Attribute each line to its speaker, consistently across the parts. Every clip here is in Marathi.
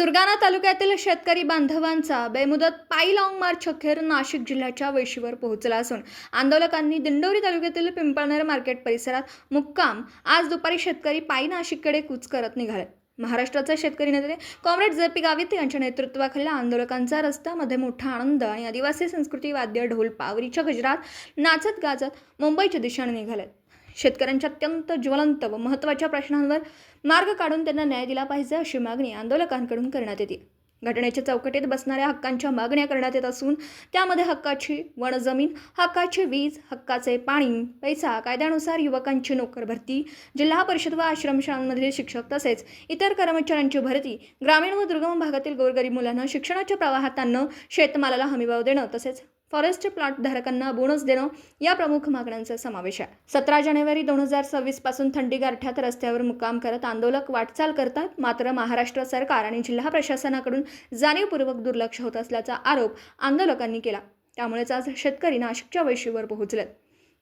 Speaker 1: सुरगाणा तालुक्यातील शेतकरी बांधवांचा बेमुदत पायी लाँग मार्च अखेर नाशिक जिल्ह्याच्या वेशीवर पोहोचला असून आंदोलकांनी दिंडोरी तालुक्यातील पिंपळनेर मार्केट परिसरात मुक्काम आज दुपारी शेतकरी पायी नाशिककडे कूच करत निघाले. महाराष्ट्राचे शेतकरी नेते कॉम्रेड जे पी गावित यांच्या नेतृत्वाखाली आंदोलकांचा रस्त्यामध्ये मोठा आनंद आणि आदिवासी संस्कृती वाद्य ढोल पावरीच्या गजरात नाचत गाजत मुंबईच्या दिशेने निघाले शेतकऱ्यांच्या अत्यंत ज्वलंत व महत्त्वाच्या प्रश्नांवर मार्ग काढून त्यांना न्याय दिला पाहिजे अशी मागणी आंदोलकांकडून करण्यात येते. घटनेच्या चौकटीत बसणाऱ्या हक्कांच्या मागण्या करण्यात येत असून त्यामध्ये हक्काची वनजमीन हक्काची वीज हक्काचे पाणी पैसा कायद्यानुसार युवकांची नोकर भरती जिल्हा परिषद व आश्रमशाळांमधील शिक्षक तसेच इतर कर्मचाऱ्यांची भरती ग्रामीण व दुर्गम भागातील गोरगरीब मुलांना शिक्षणाच्या प्रवाहात आणणं शेतमालाला हमीभाव देणं तसेच फॉरेस्ट प्लॉट धारकांना बोनस देणं या प्रमुख मागण्यांचा समावेश आहे. सतरा जानेवारी दोन हजार सव्वीसपासून थंडी गारठ्यात रस्त्यावर मुक्काम करत आंदोलक वाटचाल करतात. मात्र महाराष्ट्र सरकार आणि जिल्हा प्रशासनाकडून जाणीवपूर्वक दुर्लक्ष होत असल्याचा आरोप आंदोलकांनी केला. त्यामुळेच आज शेतकरी नाशिकच्या वैशीवर पोहोचलेत.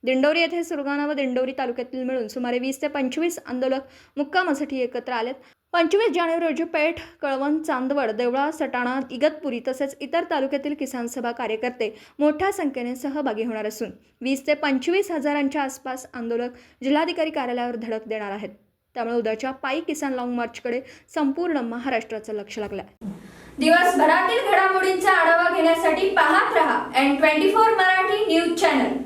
Speaker 1: दिंडोरी येथे सुरगाणा व दिंडोरी तालुक्यातील मिळून सुमारे वीस ते पंचवीस आंदोलक मुक्कामासाठी एकत्र आलेत. पंचवीस जानेवारी रोजी पेठ कळवण चांदवड देवळा सटाणा इगतपुरी तसेच इतर तालुक्यातील किसान सभा कार्यकर्ते मोठ्या संख्येने सहभागी होणार असून वीस ते पंचवीस हजारांच्या आसपास आंदोलक जिल्हाधिकारी कार्यालयावर धडक देणार आहेत. त्यामुळे उद्याच्या पायी किसान लाँग मार्चकडे संपूर्ण महाराष्ट्राचं लक्ष लागलं आहे दिवसभरातील घडामोडींचा आढावा घेण्यासाठी पाहत रहा N twenty four Marathi news channel.